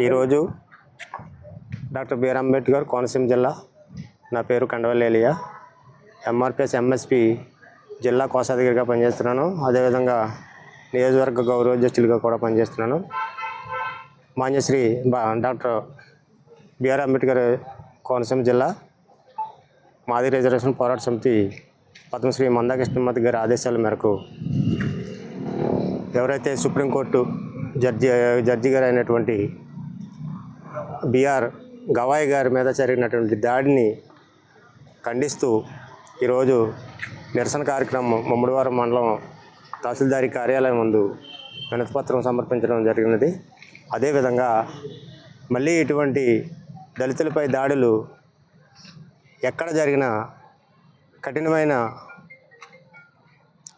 ఈరోజు doctor BR Ambedkar Konaseema జిల్లా. నా పేరు కండవల్లేలియా ఎంఆర్పిఎస్ ఎంఎస్పి జిల్లా కోశాధికారిగా పనిచేస్తున్నాను. అదేవిధంగా నియోజకవర్గ గౌరవాధ్యక్షులుగా కూడా పనిచేస్తున్నాను. మాన్యశ్రీ బా డాక్టర్ బిఆర్ అంబేద్కర్ కోనసీమ జిల్లా మాది రిజర్వేషన్ పోరాట సమితి పద్మశ్రీ మందాకృష్ణమతి గారి ఆదేశాల మేరకు ఎవరైతే సుప్రీంకోర్టు జడ్జి జడ్జి గారు అయినటువంటి బీఆర్ గవాయ్ గారి మీద జరిగినటువంటి దాడిని ఖండిస్తూ ఈరోజు నిరసన కార్యక్రమం ముమ్మడివారం మండలం తహసీల్దారి కార్యాలయం ముందు వినతిపత్రం సమర్పించడం జరిగినది. అదేవిధంగా మళ్ళీ ఇటువంటి దళితులపై దాడులు ఎక్కడ జరిగినా కఠినమైన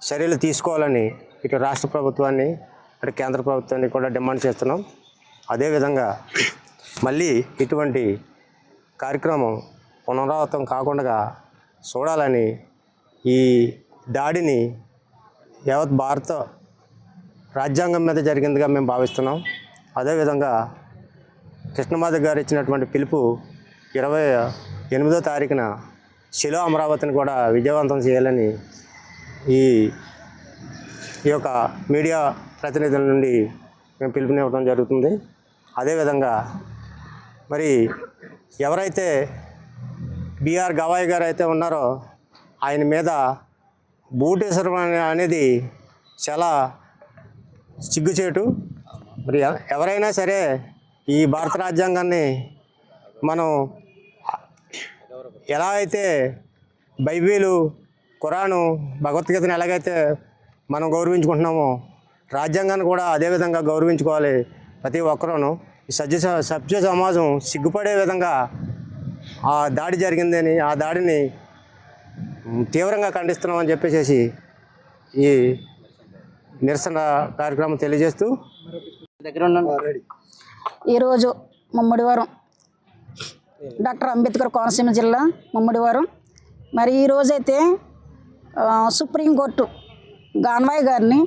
చర్యలు తీసుకోవాలని ఇటు రాష్ట్ర ప్రభుత్వాన్ని అటు కేంద్ర ప్రభుత్వాన్ని కూడా డిమాండ్ చేస్తున్నాం. అదేవిధంగా మళ్ళీ ఇటువంటి కార్యక్రమం పునరావృతం కాకుండా చూడాలని ఈ దాడిని యావత్ భారత రాజ్యాంగం మీద జరిగిందిగా మేము భావిస్తున్నాం. అదేవిధంగా కృష్ణమాధవ్ గారు ఇచ్చినటువంటి పిలుపు ఇరవై ఎనిమిదో తారీఖున శిలో అమరావతిని కూడా విజయవంతం చేయాలని ఈ ఈ యొక్క మీడియా ప్రతినిధుల నుండి మేము పిలుపునివ్వడం జరుగుతుంది. అదేవిధంగా మరి ఎవరైతే బీఆర్ గవాయ్ గారు అయితే ఉన్నారో ఆయన మీద బూటేశ్వరం అనేది చాలా సిగ్గుచేటు. మరి ఎవరైనా సరే ఈ భారత రాజ్యాంగాన్ని మనం ఎలా అయితే బైబిలు ఖురాను భగవద్గీతను ఎలాగైతే మనం గౌరవించుకుంటున్నామో రాజ్యాంగాన్ని కూడా అదేవిధంగా గౌరవించుకోవాలి ప్రతి ఒక్కరూను. సభ్య సభ్య సమాజం సిగ్గుపడే విధంగా ఆ దాడి జరిగిందని ఆ దాడిని తీవ్రంగా ఖండిస్తున్నామని చెప్పేసి ఈ నిరసన కార్యక్రమం తెలియజేస్తూ ఈరోజు ముమ్మడివారం. డాక్టర్ అంబేద్కర్ కోనసీమ జిల్లా ముమ్మడివారం. మరి ఈరోజైతే సుప్రీంకోర్టు గాన్వాయ్ గారిని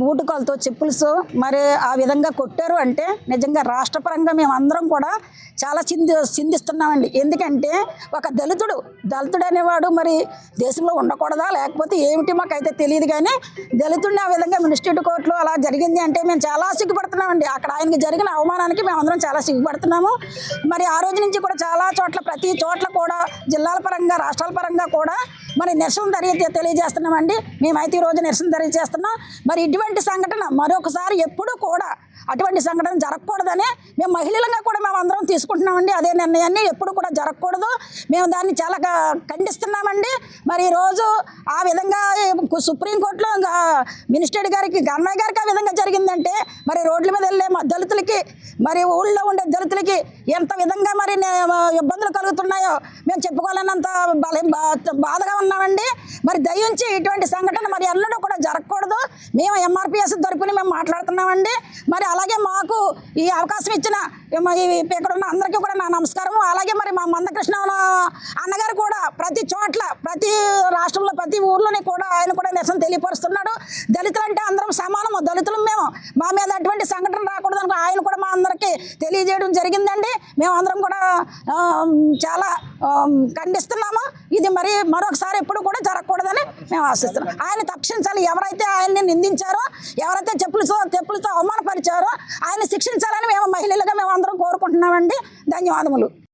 బూటుకాలతో చెప్పులతో మరి ఆ విధంగా కొట్టారు అంటే నిజంగా రాష్ట్రపరంగా మేము అందరం కూడా చాలా చింది చిందిస్తున్నామండి. ఎందుకంటే ఒక దళితుడు దళితుడు అనేవాడు మరి దేశంలో ఉండకూడదా? లేకపోతే ఏమిటి మాకైతే తెలియదు కానీ దళితుడిని ఆ విధంగా మినిస్ట్రేట్ కోర్టులో అలా జరిగింది అంటే మేము చాలా సిగ్గుపడుతున్నామండి. అక్కడ ఆయనకి జరిగిన అవమానానికి మేము అందరం చాలా సిగ్గుపడుతున్నాము. మరి ఆ రోజు నుంచి కూడా చాలా చోట్ల ప్రతి చోట్ల కూడా జిల్లాల పరంగా రాష్ట్రాల పరంగా కూడా మరి నిరసన తెలియ తెలియజేస్తున్నామండి. మేమైతే ఈరోజు నిరసన తెలియజేస్తున్నాం మరి ఇటువంటి సంఘటన మరొకసారి ఎప్పుడూ కూడా అటువంటి సంఘటన జరగకూడదని మేము మహిళలుగా కూడా మేము అందరం తీసుకుంటున్నామండి. అదే నిర్ణయాన్ని ఎప్పుడు కూడా జరగకూడదు. మేము దాన్ని చాలా ఖండిస్తున్నామండి. మరి ఈరోజు ఆ విధంగా సుప్రీంకోర్టులో మినిస్టర్ గారికి గన్నయ్య గారికి ఆ విధంగా జరిగిందంటే మరి రోడ్ల మీద వెళ్ళే మా దళితులకి మరి ఊళ్ళో ఉండే దళితులకి ఎంత విధంగా మరి ఇబ్బందులు కలుగుతున్నాయో మేము చెప్పుకోలేనంత బా- బాధగా ఉన్నామండి. మరి దయించి ఇటువంటి సంఘటన మరి ఎన్నడూ కూడా జరగకూడదు. మేము ఎంఆర్పిఎస్ తరపున మేము మాట్లాడుతున్నామండి. మరి అలాగే మాకు ఈ అవకాశం ఇచ్చిన మా ఇక్కడ ఉన్న అందరికీ కూడా నా నమస్కారం అలాగే మరి మా మందకృష్ణ అన్నగారు కూడా ప్రతి చోట్ల ప్రతి రాష్ట్రంలో ప్రతి ఊర్లోని కూడా ఆయన కూడా నిరసన తెలియపరుస్తున్నాడు. దళితులు అంటే అందరం సమానము. దళితులు మేము మా మీద అటువంటి సంఘటన రాకూడదని ఆయన కూడా మా అందరికీ తెలియజేయడం జరిగిందండి. మేము అందరం కూడా చాలా ఖండిస్తున్నాము. ఇది మరి మరొకసారి ఎప్పుడు కూడా జరగకూడదని మేము ఆశిస్తున్నాం. ఆయన తక్షించాలి. ఎవరైతే ఆయన్ని నిందించారో ఎవరైతే చెప్పులతో చెప్పులతో అవమానపరిచారో ఆయన శిక్షించాలని మేము మహిళలుగా మేము అందరం కోరుకుంటున్నామండి. ధన్యవాదములు.